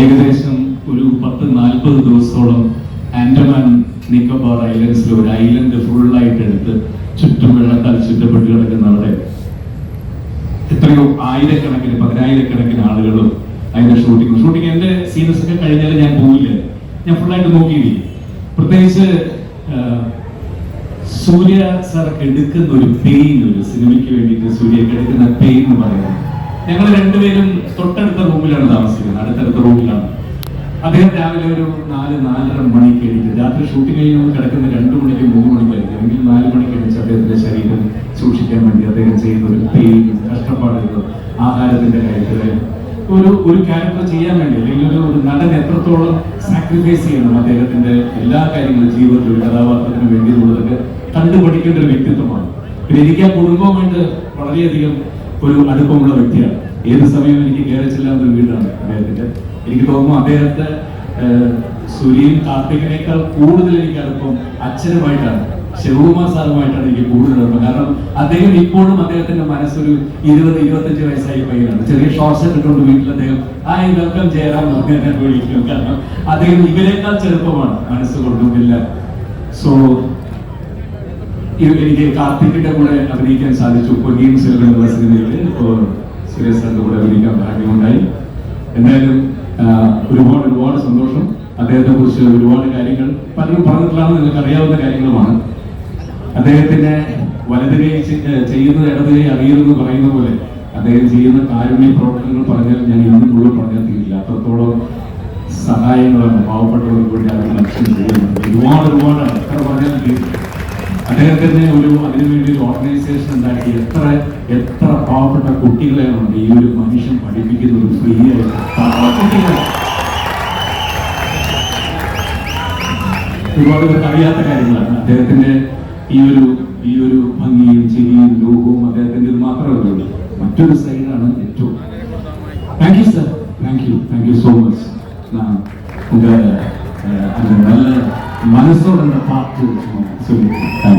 ഏകദേശം ഒരു പത്ത് നാൽപ്പത് ദിവസത്തോളം ആൻഡമാൻ നിക്കോബാർ ഐലൻഡ്സിൽ ഒരു ഐലൻഡ് ഫുള്ളായിട്ട് എടുത്ത് ചുറ്റും വെള്ളത്താൽ ചുറ്റപ്പെട്ട് കിടക്കുന്ന അവിടെ എത്രയോ ആയിരക്കണക്കിന് പതിനായിരക്കണക്കിന് ആളുകളും അതിന്റെ ഷൂട്ടിംഗ് ഷൂട്ടിംഗ് എന്റെ സീനസ് ഒക്കെ കഴിഞ്ഞാൽ ഞാൻ പോയില്ല ഞാൻ ഫുള്ളായിട്ട് നോക്കിയില്ല പ്രത്യേകിച്ച് സൂര്യ സാർ എടുക്കുന്ന ഒരു പെയിൻ ഒരു സിനിമയ്ക്ക് വേണ്ടിയിട്ട് സൂര്യ എടുക്കുന്ന പെയിൻ എന്ന് പറയുന്നത്. ഞങ്ങൾ രണ്ടുപേരും തൊട്ടടുത്ത റൂമിലാണ് താമസിക്കുന്നത്. അടുത്തടുത്ത റൂമിലാണ്. അദ്ദേഹം രാവിലെ ഒരു നാല് നാലര മണിക്ക് എണീറ്റ് രാത്രി ഷൂട്ടിംഗ് കഴിഞ്ഞ് കിടക്കുന്ന രണ്ട് മണിക്ക് മൂന്ന് മണിക്കായിരിക്കും അല്ലെങ്കിൽ നാല് മണിക്ക് കഴിഞ്ഞ് അദ്ദേഹത്തിന്റെ ശരീരം സൂക്ഷിക്കാൻ വേണ്ടി അദ്ദേഹം ചെയ്യുന്ന ഒരു പെയിൻ കഷ്ടപ്പാടുകൾ ആഹാരത്തിന്റെ കാര്യത്തിൽ ഒരു ഒരു ക്യാരക്ടർ ചെയ്യാൻ വേണ്ടി അല്ലെങ്കിൽ ഒരു ഒരു നടൻ എത്രത്തോളം സാക്രിഫൈസ് ചെയ്യണം അദ്ദേഹത്തിന്റെ എല്ലാ കാര്യങ്ങളും ജീവിതത്തിൽ കഥാപാത്രത്തിന് വേണ്ടി എന്നുള്ളതൊക്കെ കണ്ടുപഠിക്കേണ്ട ഒരു വ്യക്തിത്വമാണ്. പിന്നെ എനിക്ക് ആ കുടുംബമായിട്ട് വളരെയധികം ഒരു അടുപ്പമുള്ള വ്യക്തിയാണ്. ഏത് സമയവും എനിക്ക് കയറി ചെല്ലാവുന്ന ഒരു വീടാണ് അദ്ദേഹത്തിന്റെ. എനിക്ക് തോന്നുന്നു അദ്ദേഹത്തെ സൂര്യൻ കാർത്തികനേക്കാൾ കൂടുതൽ എനിക്ക് അടുപ്പം അച്ഛനുമായിട്ടാണ്. ശിവകുമാർ സാറുമായിട്ടാണ് എനിക്ക് കൂടുതൽ അടുപ്പം. കാരണം അദ്ദേഹം ഇപ്പോഴും അദ്ദേഹത്തിന്റെ മനസ്സൊരു ഇരുപത് ഇരുപത്തഞ്ച് വയസ്സായി പയ്യനാണ്. ചെറിയ ഷോർട്സ് ഇട്ടുകൊണ്ട് വീട്ടിൽ അദ്ദേഹം ആയി വെൽക്കം ജയറാം എന്ന് വിളിക്കും. കാരണം അദ്ദേഹം ഇവരെക്കാൾ ചെറുപ്പമാണ് മനസ്സുകൊണ്ടും എല്ലാം സോ എനിക്ക് കാർത്തിക്കിന്റെ കൂടെ അഭിനയിക്കാൻ സാധിച്ചു. പൊന്നിയും സെൽവൻ എന്ന സിനിമയിൽ സുരേഷ് സാറിന്റെ കൂടെ അഭിനയിക്കാൻ ഭാഗ്യമുണ്ടായി. എന്തായാലും ഒരുപാട് ഒരുപാട് സന്തോഷം. അദ്ദേഹത്തെ കുറിച്ച് ഒരുപാട് കാര്യങ്ങൾ പലരും പറഞ്ഞിട്ടുള്ളതാണ് നിങ്ങൾക്ക് അറിയാവുന്ന കാര്യങ്ങളുമാണ്. അദ്ദേഹത്തിന്റെ വലത് കൈ ചെ- ഏ, ചെയ്യുന്നത് ഇടതിനെ അറിയുമെന്ന് പറയുന്ന പോലെ അദ്ദേഹം ചെയ്യുന്ന കാരുണ്യ പ്രവർത്തനങ്ങൾ പറഞ്ഞാൽ ഞാൻ ഇന്നും മുഴുവൻ പറഞ്ഞാൽ തീരില്ല. അത്രത്തോളം സഹായങ്ങളാണ് പാവപ്പെട്ടവർക്ക് വേണ്ടി അവർ ലക്ഷ്യം ചെയ്യുന്നത്. ഒരുപാട് ഒരുപാടാണ് എത്ര പറഞ്ഞാൽ തീരില്ല. അദ്ദേഹത്തിന് ഒരു അതിനുവേണ്ടി ഒരു ഓർഗനൈസേഷൻ ഉണ്ടാക്കി എത്ര എത്ര പാവപ്പെട്ട കുട്ടികളെയാണ് ഈ ഒരു മനുഷ്യൻ പഠിപ്പിക്കുന്നത് ഫ്രീ ആയിട്ട് പാവക്കുട്ടികളെ ഒരുപാട് പേർക്ക് അറിയാത്ത കാര്യങ്ങളാണ് അദ്ദേഹത്തിന്റെ ഈ ഒരു ഈ ഒരു ഭംഗിയും ചിരിയും രൂപവും അദ്ദേഹത്തിന്റെ ഇത് മാത്രമേ ഉള്ളൂ മറ്റൊരു സൈഡാണ് ഏറ്റവും thank you sir thank you thank you so much நான் உங்க அஹ், அந்த நல்ல மனசோட அந்த பாட்டு சொல்லி தேங்க் யூ